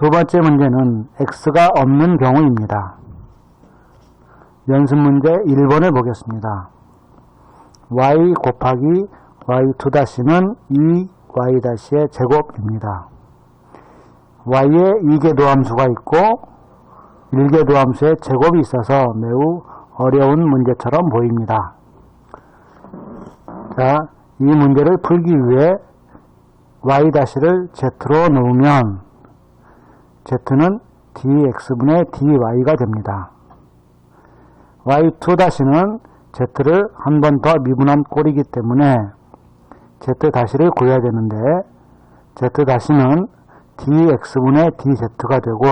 두 번째 문제는 x가 없는 경우입니다. 연습 문제 1번을 보겠습니다. y 곱하기 y2-는 2y-의 제곱입니다. y에 2개 도함수가 있고 1개 도함수의 제곱이 있어서 매우 어려운 문제처럼 보입니다. 자, 이 문제를 풀기 위해 y-를 z로 놓으면 z는 dx분의 dy가 됩니다. y2-는 z를 한 번 더 미분한 꼴이기 때문에 z-를 구해야 되는데 z-는 dx분의 dz가 되고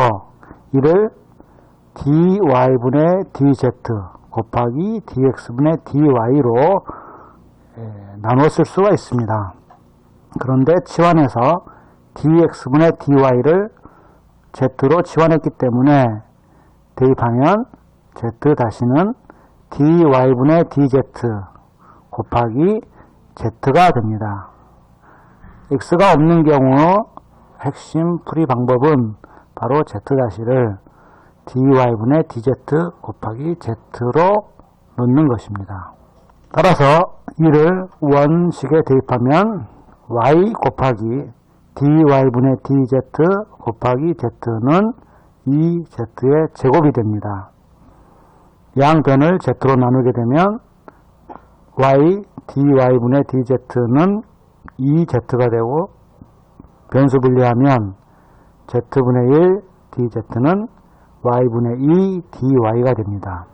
이를 dy분의 dz 곱하기 dx분의 dy로 나눠 쓸 수가 있습니다. 그런데 치환해서 dx분의 dy를 z로 치환했기 때문에 대입하면 z 다시는 dy분의 dz 곱하기 z가 됩니다. x가 없는 경우 핵심 풀이 방법은 바로 z 다시를 dy분의 dz 곱하기 z로 놓는 것입니다. 따라서 이를 원식에 대입하면 y 곱하기 dy분의 dz 곱하기 z는 2z의 제곱이 됩니다. 양변을 z로 나누게 되면 y dy분의 dz는 2z가 되고 변수 분리하면 z분의 1 dz는 y분의 2 dy가 됩니다.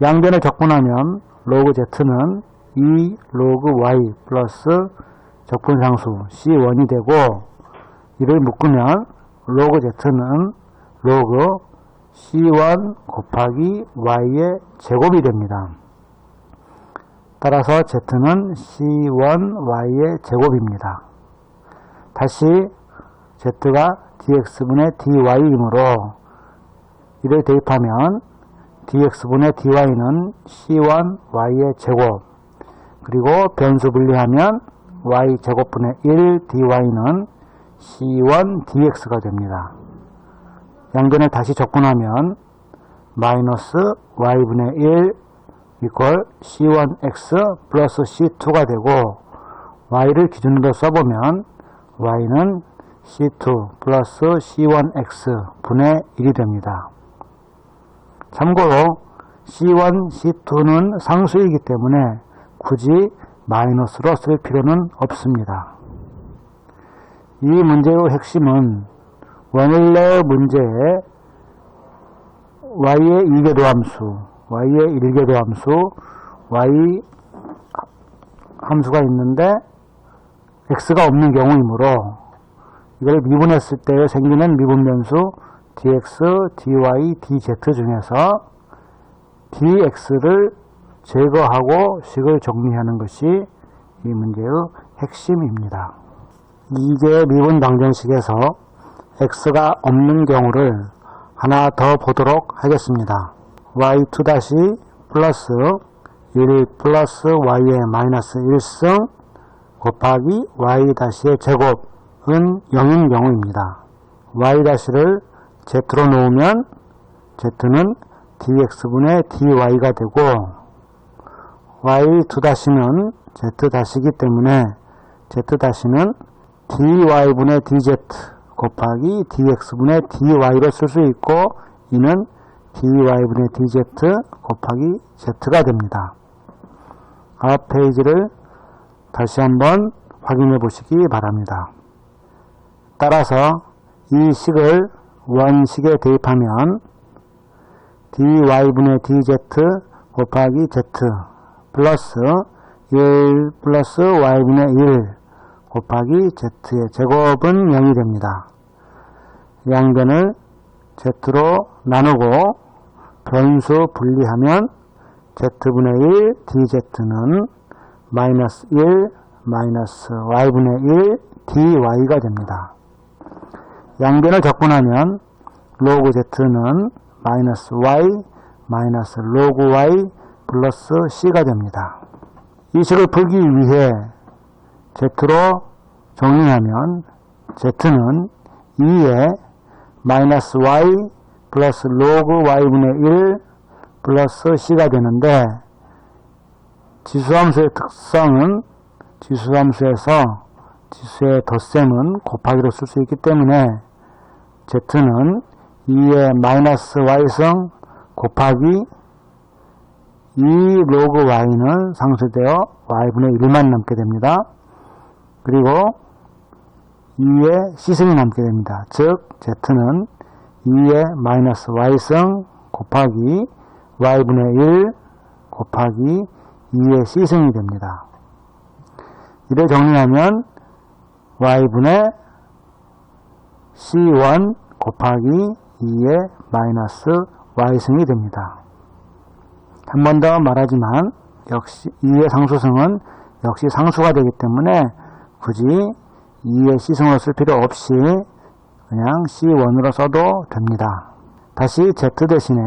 양변을 적분하면 로그 z는 2 로그 y 플러스 적분상수 c1이 되고 이를 묶으면 로그 z는 로그 c1 곱하기 y의 제곱이 됩니다. 따라서 z는 c1y의 제곱입니다. 다시 z가 dx분의 dy이므로 이를 대입하면 dx분의 dy는 c1y의 제곱 그리고 변수 분리하면 y 제곱분의 1 dy는 c1 dx가 됩니다. 양변을 다시 적분하면 마이너스 y분의 1 이퀄 c1x 플러스 c2가 되고 y를 기준으로 써보면 y는 c2 플러스 c1x 분의 1이 됩니다. 참고로 c1, c2는 상수이기 때문에 굳이 마이너스로 쓸 필요는 없습니다. 이 문제의 핵심은 원래 문제에 y의 2개 도함수, y의 1개 도함수, y 함수가 있는데 x가 없는 경우이므로 이걸 미분했을 때 생기는 미분변수 dx, dy, dz 중에서 dx를 제거하고 식을 정리하는 것이 이 문제의 핵심입니다. 이게 미분 방정식에서 x가 없는 경우를 하나 더 보도록 하겠습니다. y2 플러스 1 플러스 y의 마이너스 1승 곱하기 y-의 제곱은 0인 경우입니다. y-를 z로 놓으면 z는 dx분의 dy가 되고 y2-는 z-이기 때문에 z-는 dy분의 dz 곱하기 dx분의 dy로 쓸 수 있고 이는 dy분의 dz 곱하기 z가 됩니다. 앞 페이지를 다시 한번 확인해 보시기 바랍니다. 따라서 이 식을 원식에 대입하면 dy분의 dz 곱하기 z 플러스 1 플러스 y분의 1 곱하기 z의 제곱은 0이 됩니다. 양변을 z로 나누고 변수 분리하면 z분의 1 dz는 마이너스 1 마이너스 y분의 1 dy가 됩니다. 양변을 적분하면 로그 z는 마이너스 y 마이너스 로그 y 플러스 c가 됩니다. 이 식을 풀기 위해 z로 정리하면 z는 2에 마이너스 y 플러스 로그 y분의 1 플러스 c가 되는데 지수함수의 특성은 지수함수에서 지수의 덧셈은 곱하기로 쓸 수 있기 때문에 z는 2의 마이너스 y승 곱하기 2 로그 y는 상쇄되어 y분의 1만 남게 됩니다. 그리고 2의 c승이 남게 됩니다. 즉 z는 2의 마이너스 y승 곱하기 y분의 1 곱하기 2의 c승이 됩니다. 이를 정리하면 y분의 c1 곱하기 2의 마이너스 y승이 됩니다. 한 번 더 말하지만 역시 2의 상수승은 역시 상수가 되기 때문에 굳이 2의 c승으로 쓸 필요 없이 그냥 c1으로 써도 됩니다. 다시 z 대신에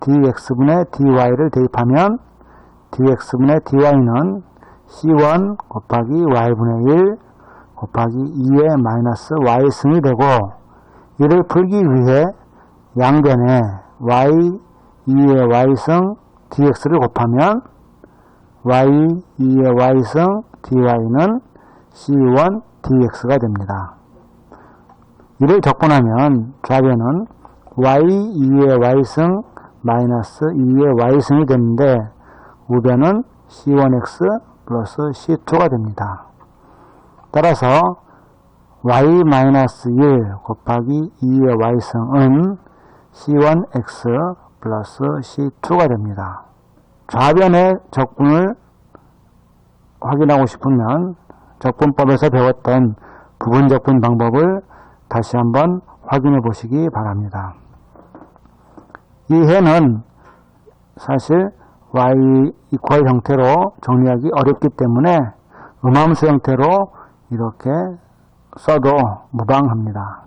dx분의 dy를 대입하면 dx분의 dy는 c1 곱하기 y분의 1 곱하기 2의 마이너스 y승이 되고 이를 풀기 위해 양변에 y 2의 y승 dx를 곱하면 y 2의 y승 dy는 c1 dx가 됩니다. 이를 적분하면 좌변은 y 2의 y승 마이너스 2의 y승이 되는데 우변은 c1x 플러스 c2가 됩니다. 따라서 y-1 곱하기 2의 y승은 c1x 플러스 c2가 됩니다. 좌변의 적분을 확인하고 싶으면 적분법에서 배웠던 부분적분 방법을 다시 한번 확인해 보시기 바랍니다. 이 해는 사실 y 이퀄 형태로 정리하기 어렵기 때문에 음함수 형태로 이렇게 써도 무방합니다.